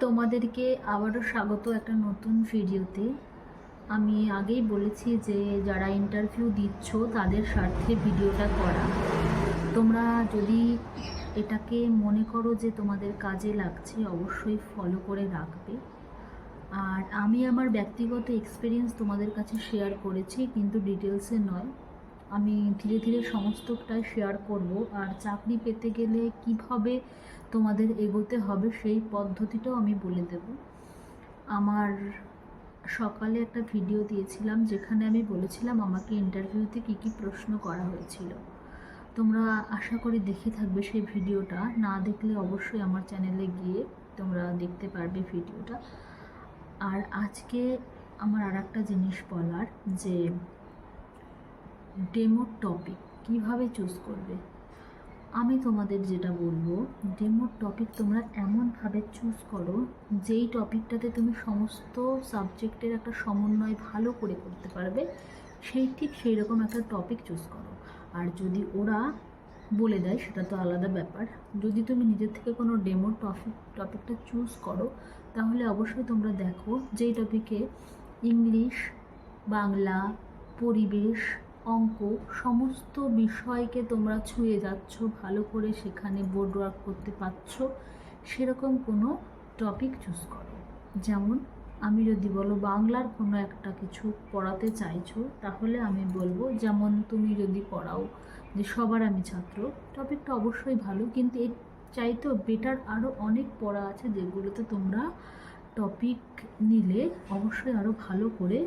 তোমাদেরকে আবারও স্বাগত একটা নতুন ভিডিওতে। আমি আগেই বলেছি যে, যারা ইন্টারভিউ দিচ্ছ, তাদের স্বার্থে ভিডিওটা করা। তোমরা যদি এটাকে মনে করো যে, তোমাদের কাজে লাগছে, অবশ্যই ফলো করে রাখবে। আর আমি আমার ব্যক্তিগত এক্সপিরিয়েন্স তোমাদের কাছে শেয়ার করেছি, কিন্তু ডিটেলসে নয়। আমি ধীরে ধীরে সমস্তটাই শেয়ার করব। আর চাকরি পেতে গেলে কীভাবে তোমাদের এগোতে হবে, সেই পদ্ধতিটাও আমি বলে দেব। আমার সকালে একটা ভিডিও দিয়েছিলাম, যেখানে আমি বলেছিলাম আমাকে ইন্টারভিউতে কী কী প্রশ্ন করা হয়েছিল। তোমরা আশা করি দেখে থাকবে সেই ভিডিওটা। না দেখলে অবশ্যই আমার চ্যানেলে গিয়ে তোমরা দেখতে পারবে ভিডিওটা। আর আজকে আমার আর একটা জিনিস বলার, যে ডেমোর টপিক কীভাবে চুজ করবে? আমি তোমাদের যেটা বলব ডেমোর টপিক তোমরা এমনভাবে চুজ করো, যেই টপিকটাতে তুমি সমস্ত সাবজেক্টের একটা সমন্বয় ভালো করে করতে পারবে, সেই ঠিক সেই রকম একটা টপিক চুজ করো। আর যদি ওরা বলে দেয়, সেটা তো আলাদা ব্যাপার। যদি তুমি নিজের থেকে কোনো ডেমোর টপিক টপিকটা চুজ করো, তাহলে অবশ্যই তোমরা দেখো, যেই টপিকে ইংলিশ বাংলা, পরিবেশ অঙ্ক, সমস্ত বিষয়কে তোমরা ছুঁয়ে যাচ্ছ, ভালো করে সেখানে বোর্ড ওয়ার্ক করতে পারছ, সেরকম কোনো টপিক চুজ করো। যেমন, আমি যদি বলো বাংলার কোনো একটা কিছু পড়াতে চাইছো, তাহলে আমি বলব, যেমন তুমি যদি পড়াও যে সবার আমি ছাত্র টপিকটা অবশ্যই ভালো, কিন্তু এর চাইতেও বেটার আরও অনেক পড়া আছে যেগুলোতে তোমরা টপিক নিলে অবশ্যই আরও ভালো করে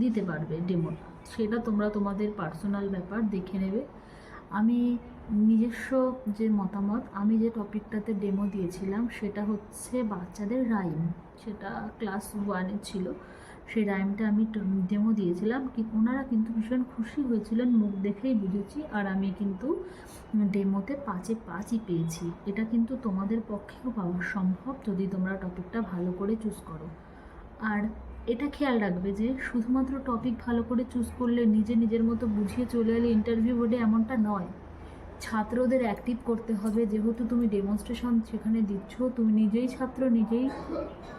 দিতে পারবে ডেমোটা সেটা তোমরা তোমাদের পার্সোনাল ব্যাপার দেখে নেবে। আমি নিজস্ব যে মতামত, আমি যে টপিকটাতে ডেমো দিয়েছিলাম, সেটা হচ্ছে বাচ্চাদের রাইম সেটা ক্লাস ওয়ানে ছিল। সেই রাইমটা আমি ডেমো দিয়েছিলাম ওনারা কিন্তু ভীষণ খুশি হয়েছিলেন, মুখ দেখেই বুঝেছি আর আমি কিন্তু ডেমোতে পাঁচে পাঁচই পেয়েছি। এটা কিন্তু তোমাদের পক্ষেও পাওয়া সম্ভব যদি তোমরা টপিকটা ভালো করে চুজ করো। আর এটা খেয়াল রাখবে যে শুধুমাত্র টপিক ভালো করে চুজ করলে নিজে নিজের মতো বুঝিয়ে চলে এলে ইন্টারভিউ বোর্ডে এমনটা নয়। ছাত্রদের অ্যাক্টিভ করতে হবে। যেহেতু তুমি ডেমনস্ট্রেশন সেখানে দিচ্ছ, তুমি নিজেই ছাত্র, নিজেই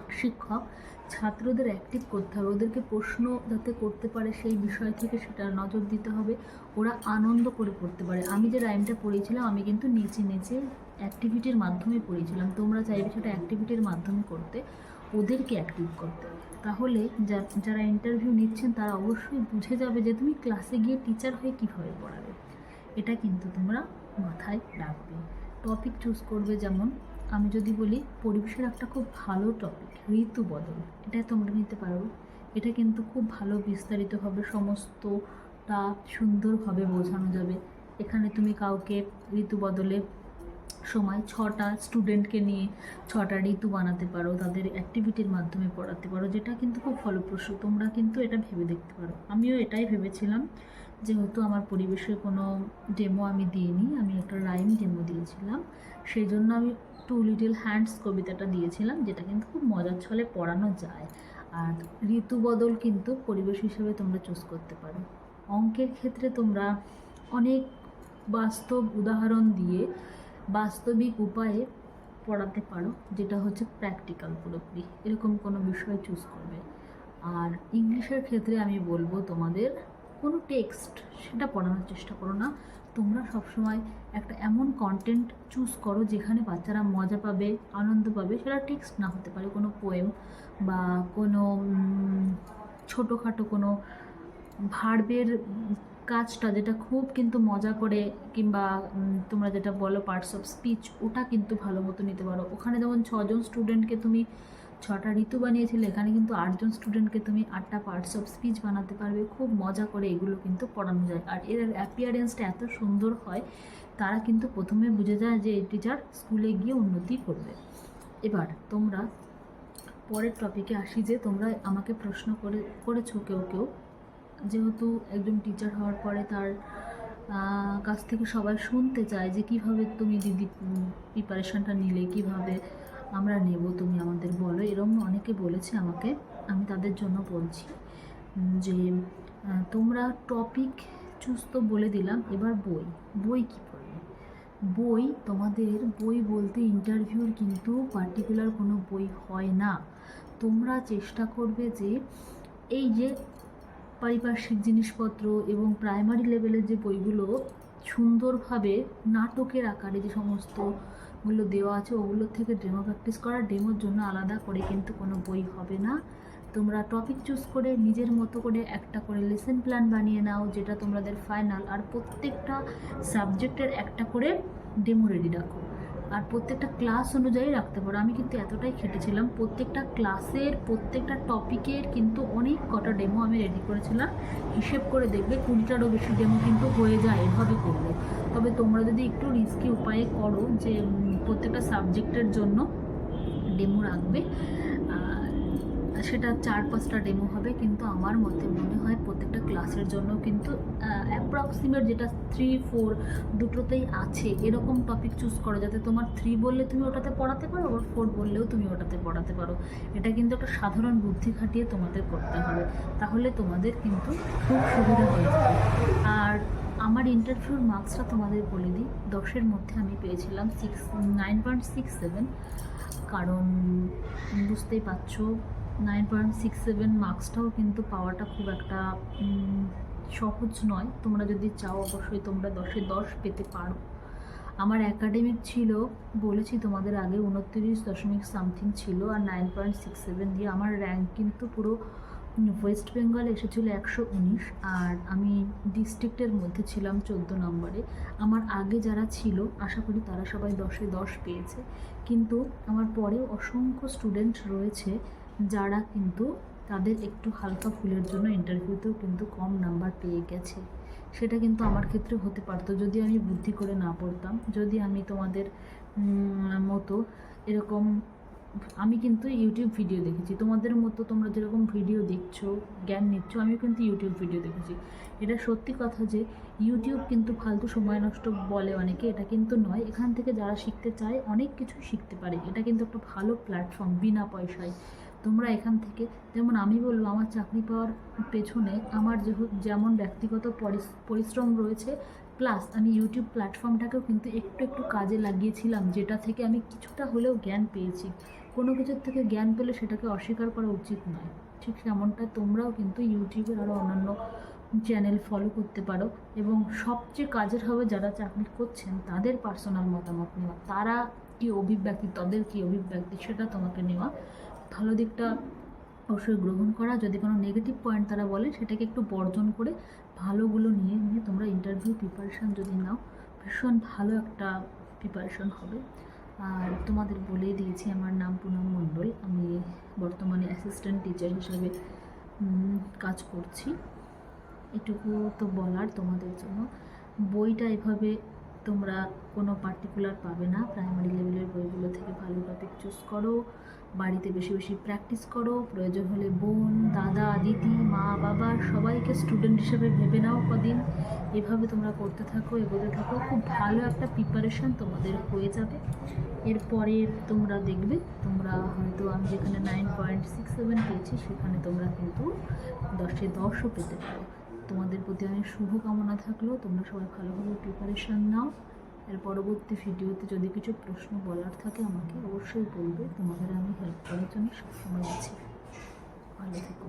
শিক্ষক, ছাত্রদের অ্যাক্টিভ করতে হবে। ওদেরকে প্রশ্ন যাতে করতে পারে সেই বিষয় থেকে সেটা নজর দিতে হবে। ওরা আনন্দ করে পড়তে পারে। আমি যে রাইমটা পড়িয়েছিলাম আমি কিন্তু নিচে নিচে অ্যাক্টিভিটির মাধ্যমে পড়িয়েছিলাম। তোমরা চাইবে সেটা অ্যাক্টিভিটির মাধ্যমে করতে, ওদেরকে অ্যাক্টিভ করতে। তাহলে যারা ইন্টারভিউ নিচ্ছেন তারা অবশ্যই বুঝে যাবে যে তুমি ক্লাসে গিয়ে টিচার হয়ে কীভাবে পড়াবে। এটা কিন্তু তোমরা মাথায় রাখবে। টপিক চুজ করবে যেমন, আমি যদি বলি পরিবেশের একটা খুব ভালো টপিক ঋতু বদল। এটা তোমরা নিতে পারো। এটা কিন্তু খুব ভালো বিস্তারিতভাবে সমস্তটা সুন্দরভাবে বোঝানো যাবে। এখানে তুমি কাউকে ঋতু বদলে সময় ছটা স্টুডেন্টকে নিয়ে ছটা ঋতু বানাতে পারো, তাদের অ্যাক্টিভিটির মাধ্যমে পড়াতে পারো, যেটা কিন্তু খুব ফলপ্রসূ। তোমরা কিন্তু এটা ভেবে দেখতে পারো। আমিও এটাই ভেবেছিলাম, যেহেতু আমার পরিবেশের কোনো ডেমো আমি দিইনি, আমি একটা রাইম ডেমো দিয়েছিলাম। সেই জন্য আমি টু লিটিল হ্যান্ডস কবিতাটা দিয়েছিলাম, যেটা কিন্তু খুব মজার ছলে পড়ানো যায়। আর ঋতু বদল কিন্তু পরিবেশ হিসেবে তোমরা চুজ করতে পারো। অঙ্কের ক্ষেত্রে তোমরা অনেক বাস্তব উদাহরণ দিয়ে বাস্তবিক উপায়ে পড়াতে পারো, যেটা হচ্ছে প্র্যাকটিক্যাল পুরোপুরি। এরকম কোনো বিষয় চুজ করবে। আর ইংলিশের ক্ষেত্রে আমি বলব তোমাদের, কোনো টেক্সট সেটা পড়ানোর চেষ্টা করো না। তোমরা সবসময় একটা এমন কন্টেন্ট চুজ করো যেখানে বাচ্চারা মজা পাবে, আনন্দ পাবে। সেটা টেক্সট না হতে পারে, কোনো পোয়েম বা কোনো ছোটোখাটো কোনো ভার্বের কাজটা যেটা খুব কিন্তু মজা করে কিংবা তোমরা যেটা বলো পার্টস অফ স্পিচ ওটা কিন্তু ভালো মতো নিতে পারো। ওখানে যেমন ছজন স্টুডেন্টকে তুমি ছটা ঋতু বানিয়েছিলে, এখানে কিন্তু আটজন স্টুডেন্টকে তুমি আটটা পার্টস অফ স্পিচ বানাতে পারবে। খুব মজা করে এগুলো কিন্তু পড়ানো যায়। আর এর অ্যাপিয়ারেন্সটা এত সুন্দর হয়, তারা কিন্তু প্রথমে বুঝে যায় যে এই টিচার স্কুলে গিয়ে উন্নতি করবে। এবার তোমরা পরের টপিকে আসি যে তোমরা আমাকে প্রশ্ন করে, করেছ কেউ কেউ। যেহেতু একজন টিচার হওয়ার পরে তার কাছ থেকে সবাই শুনতে চায় যে কীভাবে তুমি দিদি প্রিপারেশনটা নিলে, কীভাবে আমরা নেব, তুমি আমাদের বলো। এরকম অনেকে বলেছে আমাকে, আমি তাদের জন্য বলছি যে তোমরা টপিক চুজ তো বলে দিলাম, এবার বই বই কী পড়বে? বই তোমাদের, বই বলতে ইন্টারভিউর কিন্তু পার্টিকুলার কোনো বই হয় না। তোমরা চেষ্টা করবে যে, এই যে পারিপার্শ্বিক জিনিসপত্র এবং প্রাইমারি লেভেলের যে বইগুলো, সুন্দরভাবে নাটকের আকারে যে সমস্তগুলো দেওয়া আছে, ওগুলোর থেকে ডেমো প্র্যাকটিস করা ডেমোর জন্য আলাদা করে কিন্তু কোনো বই হবে না। তোমরা টপিক চুজ করে, নিজের মতো করে একটা করে লেসন প্ল্যান বানিয়ে নাও, যেটা তোমাদের ফাইনাল আর প্রত্যেকটা সাবজেক্টের একটা করে ডেমো রেডি রাখো। আর প্রত্যেকটা ক্লাস অনুযায়ী রাখতে পারো। আমি কিন্তু এতটাই খেটেছিলাম। প্রত্যেকটা ক্লাসের প্রত্যেকটা টপিকের কিন্তু অনেক কটা ডেমো আমি রেডি করেছিলাম। হিসেব করে দেখবে কুড়িটারও বেশি ডেমো কিন্তু হয়ে যায়, এভাবে করলে তবে তোমরা যদি একটু রিস্কি উপায়ে করো যে প্রত্যেকটা সাবজেক্টের জন্য ডেমো রাখবে। সেটা চার পাঁচটা ডেমো হবে, কিন্তু আমার মতে মনে হয় প্রত্যেকটা ক্লাসের জন্য কিন্তু অ্যাপ্রক্সিমেট যেটা থ্রি ফোর দুটোতেই আছে, এরকম টপিক চুজ করো। যাতে তোমার থ্রি বললে তুমি ওটাতে পড়াতে পারো, আবার ফোর বললেও তুমি ওটাতে পড়াতে পারো। এটা কিন্তু একটা সাধারণ বুদ্ধি খাটিয়ে তোমাদের করতে হবে। তাহলে তোমাদের কিন্তু খুব সুবিধা হয়ে যাবে। আর আমার ইন্টারভিউর মার্কসটা তোমাদের বলে দিই। দশের মধ্যে আমি পেয়েছিলাম six nine point six seven কারণ, বুঝতেই পারছ নাইন পয়েন্ট সিক্স সেভেন মার্কসটাও কিন্তু পাওয়াটা খুব একটা সহজ নয়। তোমরা যদি চাও অবশ্যই তোমরা দশে দশ পেতে পারো। আমার একাডেমিক ছিল, বলেছি তোমাদের আগে, উনত্রিশ দশমিক সামথিং ছিল আর নাইন পয়েন্ট সিক্স সেভেন দিয়ে আমার র্যাঙ্ক কিন্তু পুরো ওয়েস্ট বেঙ্গল এসেছিল একশো উনিশ আর আমি ডিস্ট্রিক্টের মধ্যে ছিলাম চোদ্দ নম্বরে। আমার আগে যারা ছিল, আশা করি তারা সবাই দশে দশ পেয়েছে। কিন্তু আমার পরেও অসংখ্য স্টুডেন্ট রয়েছে যারা কিন্তু তাদের একটু হালকা ফুলের জন্য ইন্টারভিউতেও কিন্তু কম নাম্বার পেয়ে গেছে। সেটা কিন্তু আমার ক্ষেত্রে হতে পারতো। যদি আমি বুদ্ধি করে না পড়তাম, যদি আমি তোমাদের মতো এরকম আমি কিন্তু ইউটিউব ভিডিও দেখেছি। তোমাদের মতো তোমরা যেরকম ভিডিও দেখছ, জ্ঞান নিচ্ছ, আমিও কিন্তু ইউটিউব ভিডিও দেখেছি। এটা সত্যি কথা যে ইউটিউব কিন্তু ফালতু সময় নষ্ট বলে অনেকে, এটা কিন্তু নয়। এখান থেকে যারা শিখতে চায়, অনেক কিছু শিখতে পারে। এটা কিন্তু একটা ভালো প্ল্যাটফর্ম বিনা পয়সায়। তোমরা এখান থেকে, যেমন আমি বলব, আমার চাকরি পাওয়ার পেছনে আমার যেমন ব্যক্তিগত পরিশ্রম রয়েছে প্লাস আমি ইউটিউব প্ল্যাটফর্মটাকেও কিন্তু একটু একটু কাজে লাগিয়েছিলাম, যেটা থেকে আমি কিছুটা হলেও জ্ঞান পেয়েছি। কোনো কিছুর থেকে জ্ঞান পেলে সেটাকে অস্বীকার করা উচিত নয়। ঠিক তেমনটা তোমরাও কিন্তু ইউটিউবের আরও অন্যান্য চ্যানেল ফলো করতে পারো এবং সবচেয়ে কাজের হবে যারা চাকরি করছেন, তাদের পার্সোনাল মতামত নেওয়া। তারা কি অভিব্যক্তি, তাদের কি অভিব্যক্তি সেটা তোমাকে নেওয়া। ভালো দিকটা অবশ্যই গ্রহণ করা। যদি কোনো নেগেটিভ পয়েন্ট তারা বলে, সেটাকে একটু বর্জন করে ভালোগুলো নিয়ে নিয়ে তোমরা ইন্টারভিউ প্রিপারেশান যদি নাও, ভীষণ ভালো একটা প্রিপারেশন হবে। আর তোমাদের বলেই দিয়েছি, আমার নাম পুনম মণ্ডল। আমি বর্তমানে অ্যাসিস্ট্যান্ট টিচার হিসাবে কাজ করছি। এটুকু তো বলার তোমাদের জন্য। বইটা এভাবে তোমরা কোনো পার্টিকুলার পাবে না। প্রাইমারি লেভেলের বইগুলো থেকে ভালো টপিক চুজ করো। বাড়িতে বেশি বেশি প্র্যাকটিস করো, প্রয়োজন হলে বোন, দাদা, দিদি, মা, বাবা, সবাইকে স্টুডেন্ট হিসেবে ভেবে নাও কদিন। এভাবে তোমরা করতে থাকো, এগোতে থাকো। খুব ভালো একটা প্রিপারেশন তোমাদের হয়ে যাবে। এরপরে তোমরা দেখবে, তোমরা হয়তো আমি যেখানে নাইন পয়েন্ট সিক্স সেভেন পেয়েছি, সেখানে তোমরা কিন্তু দশে দশও পেতে পারো। তোমাদের প্রতি অনেক শুভকামনা থাকলেও তোমরা সবাই ভালোভাবে প্রিপারেশান নাও। এর পরবর্তী ভিডিওতে যদি কিছু প্রশ্ন বলার থাকে আমাকে অবশ্যই বলবে। তোমাদের আমি হেল্প করার জন্য সবসময় আছি। ভালো থেকো।